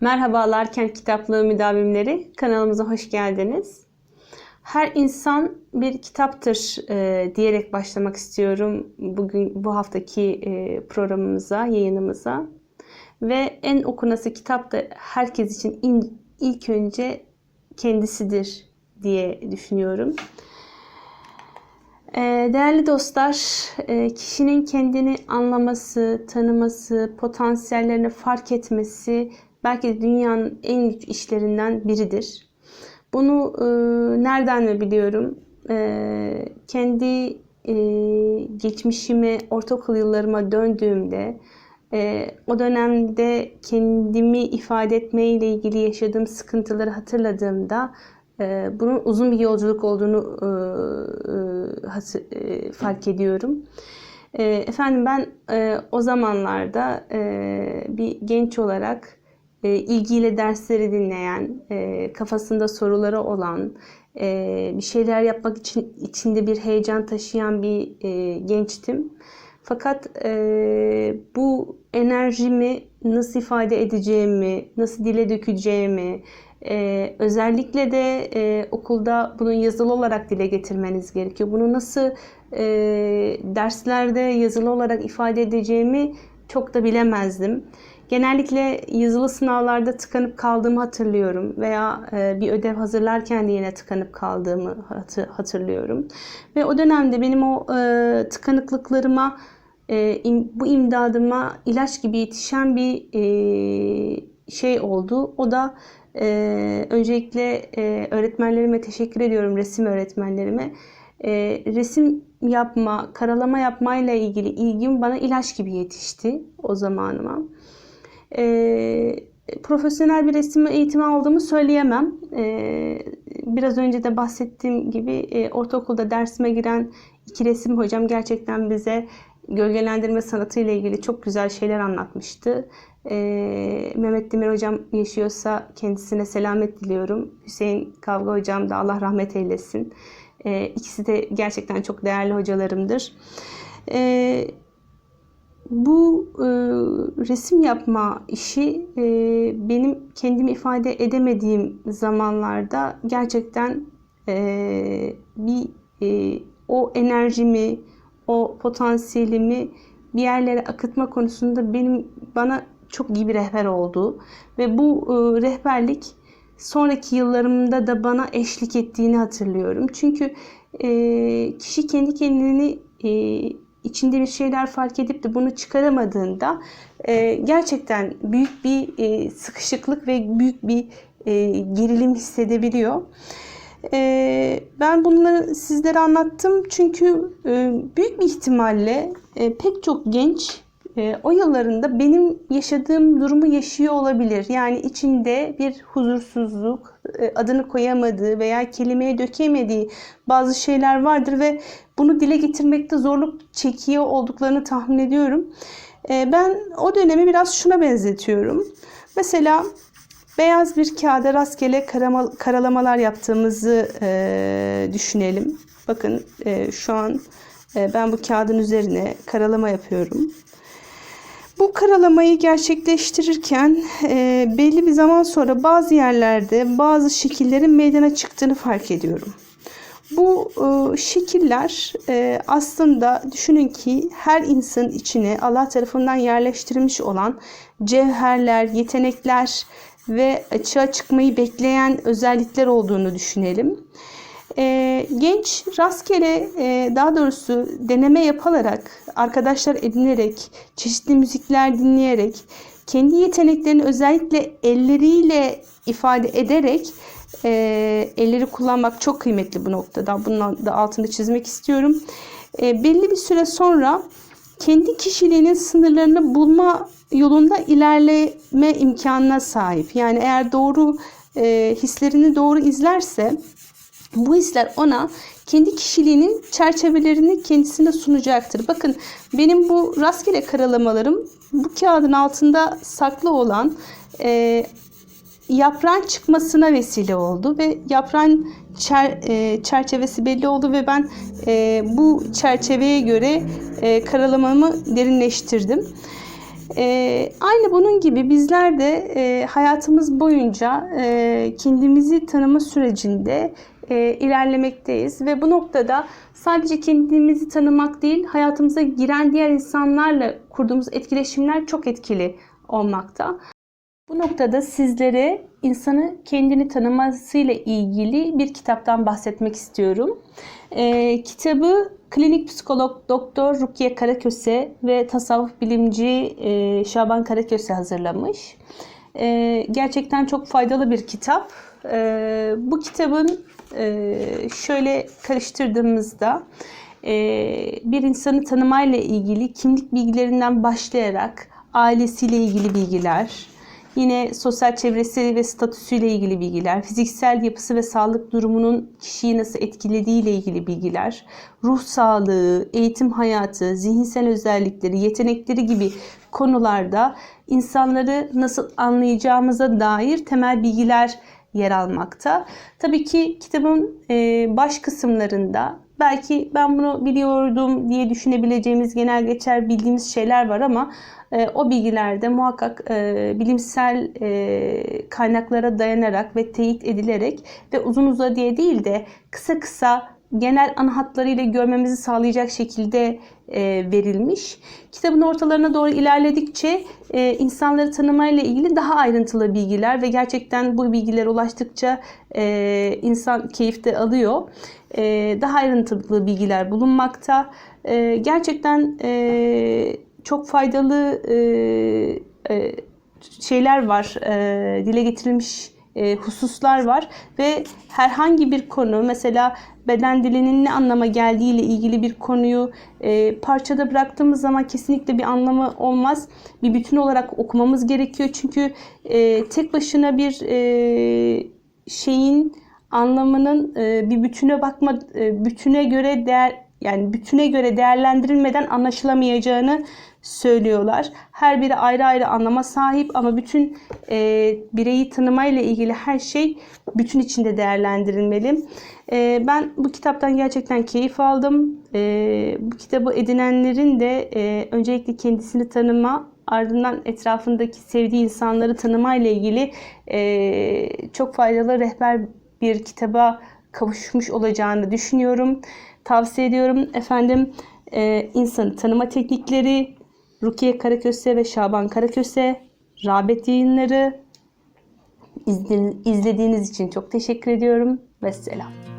Merhabalar Kent Kitaplığı müdavimleri. Kanalımıza hoş geldiniz. Her insan bir kitaptır e, diyerek başlamak istiyorum bugün bu haftaki e, programımıza, yayınımıza. Ve en okunası kitap da herkes için in, ilk önce kendisidir diye düşünüyorum. E, Değerli dostlar, e, kişinin kendini anlaması, tanıması, potansiyellerini fark etmesi belki de dünyanın en güç işlerinden biridir. Bunu e, nereden mi biliyorum? E, kendi e, geçmişime, ortaokul yıllarıma döndüğümde e, o dönemde kendimi ifade etmeyle ilgili yaşadığım sıkıntıları hatırladığımda e, bunun uzun bir yolculuk olduğunu e, e, e, fark ediyorum. E, efendim ben e, o zamanlarda e, bir genç olarak e, ilgiyle dersleri dinleyen, e, kafasında soruları olan, e, bir şeyler yapmak için içinde bir heyecan taşıyan bir e, gençtim. Fakat e, bu enerjimi nasıl ifade edeceğimi, nasıl dile dökeceğimi, e, özellikle de e, okulda bunu yazılı olarak dile getirmeniz gerekiyor. Bunu nasıl e, derslerde yazılı olarak ifade edeceğimi çok da bilemezdim. Genellikle yazılı sınavlarda tıkanıp kaldığımı hatırlıyorum veya e, bir ödev hazırlarken de yine tıkanıp kaldığımı hatı- hatırlıyorum. Ve o dönemde benim o e, tıkanıklıklarıma, e, bu imdadıma ilaç gibi yetişen bir şey oldu. O da öncelikle öğretmenlerime teşekkür ediyorum, resim öğretmenlerime. Resim yapma, karalama yapmayla ilgili ilgim bana ilaç gibi yetişti o zamanıma. E, profesyonel bir resim eğitimi aldığımı söyleyemem. E, biraz önce de bahsettiğim gibi e, ortaokulda dersime giren iki resim hocam gerçekten bize gölgelendirme sanatı ile ilgili çok güzel şeyler anlatmıştı. E, Mehmet Demir hocam yaşıyorsa kendisine selamet diliyorum. Hüseyin Kavga hocam da Allah rahmet eylesin. E, ikisi de gerçekten çok değerli hocalarımdır. E, bu e, resim yapma işi e, benim kendimi ifade edemediğim zamanlarda gerçekten e, bir e, o enerjimi, o potansiyelimi bir yerlere akıtma konusunda benim bana çok iyi bir rehber oldu ve bu e, rehberlik sonraki yıllarımda da bana eşlik ettiğini hatırlıyorum. Çünkü e, kişi kendi kendini e, içinde bir şeyler fark edip de bunu çıkaramadığında e, gerçekten büyük bir e, sıkışıklık ve büyük bir e, gerilim hissedebiliyor. E, ben bunları sizlere anlattım çünkü e, büyük bir ihtimalle e, pek çok genç e, o yıllarında benim yaşadığım durumu yaşıyor olabilir. Yani içinde bir huzursuzluk, e, adını koyamadığı veya kelimeye dökemediği bazı şeyler vardır ve bunu dile getirmekte zorluk çekiyor olduklarını tahmin ediyorum. E, ben o dönemi biraz şuna benzetiyorum. Mesela beyaz bir kağıda rastgele karama- karalamalar yaptığımızı e, düşünelim. Bakın e, şu an e, ben bu kağıdın üzerine karalama yapıyorum. Bu karalamayı gerçekleştirirken e, belli bir zaman sonra bazı yerlerde bazı şekillerin meydana çıktığını fark ediyorum. Bu e, şekiller e, aslında düşünün ki her insanın içine Allah tarafından yerleştirilmiş olan cevherler, yetenekler ve açığa çıkmayı bekleyen özellikler olduğunu düşünelim. E, genç rastgele e, daha doğrusu deneme yapılarak, arkadaşlar edinerek, çeşitli müzikler dinleyerek, kendi yeteneklerini özellikle elleriyle ifade ederek e, elleri kullanmak çok kıymetli bu noktada. Bunun da altını çizmek istiyorum. E, belli bir süre sonra kendi kişiliğinin sınırlarını bulma yolunda ilerleme imkanına sahip. Yani eğer doğru e, hislerini doğru izlerse bu hisler ona kendi kişiliğinin çerçevelerini kendisine sunacaktır. Bakın benim bu rastgele karalamalarım bu kağıdın altında saklı olan e, yaprağın çıkmasına vesile oldu ve yaprağın çer, e, çerçevesi belli oldu ve ben e, bu çerçeveye göre e, karalamamı derinleştirdim. e, aynı bunun gibi bizler de e, hayatımız boyunca e, kendimizi tanıma sürecinde e, ilerlemekteyiz ve bu noktada sadece kendimizi tanımak değil, hayatımıza giren diğer insanlarla kurduğumuz etkileşimler çok etkili olmakta. Bu noktada sizlere insanı kendini tanımasıyla ilgili bir kitaptan bahsetmek istiyorum. Ee, kitabı klinik psikolog doktor Rukiye Karaköse ve tasavvuf bilimci e, Şaban Karaköse hazırlamış. Ee, gerçekten çok faydalı bir kitap. Ee, bu kitabın e, şöyle karıştırdığımızda e, bir insanı tanımayla ilgili kimlik bilgilerinden başlayarak ailesiyle ilgili bilgiler, Yine sosyal çevresi ve statüsüyle ilgili bilgiler, fiziksel yapısı ve sağlık durumunun kişiyi nasıl etkilediği ile ilgili bilgiler, ruh sağlığı, eğitim hayatı, zihinsel özellikleri, yetenekleri gibi konularda insanları nasıl anlayacağımıza dair temel bilgiler yer almakta. Tabii ki kitabın e, baş kısımlarında belki ben bunu biliyordum diye düşünebileceğimiz genel geçer bildiğimiz şeyler var ama e, o bilgilerde muhakkak e, bilimsel kaynaklara dayanarak ve teyit edilerek ve uzun uzadıya değil de kısa kısa genel ana hatlarıyla görmemizi sağlayacak şekilde e, verilmiş. Kitabın ortalarına doğru ilerledikçe e, insanları tanımayla ilgili daha ayrıntılı bilgiler ve gerçekten bu bilgilere ulaştıkça e, insan keyifte alıyor. E, daha ayrıntılı bilgiler bulunmakta. E, gerçekten e, çok faydalı e, e, şeyler var, e, dile getirilmiş e, hususlar var ve herhangi bir konu mesela beden dilinin ne anlama geldiği ile ilgili bir konuyu e, parçada bıraktığımız zaman kesinlikle bir anlamı olmaz. Bir bütün olarak okumamız gerekiyor çünkü e, tek başına bir e, şeyin anlamının e, bir bütüne bakma e, bütüne göre değer yani bütüne göre değerlendirilmeden anlaşılamayacağını söylüyorlar. Her biri ayrı ayrı anlama sahip ama bütün e, bireyi tanımayla ilgili her şey bütün içinde değerlendirilmeli. E, ben bu kitaptan gerçekten keyif aldım. E, bu kitabı edinenlerin de e, öncelikle kendisini tanıma, ardından etrafındaki sevdiği insanları tanımayla ilgili e, çok faydalı rehber bir kitaba kavuşmuş olacağını düşünüyorum. Tavsiye ediyorum efendim. E, insanı tanıma teknikleri, Rukiye Karaköse ve Şaban Karaköse, Rağbet Yayınları. İzlediğiniz için çok teşekkür ediyorum ve selam.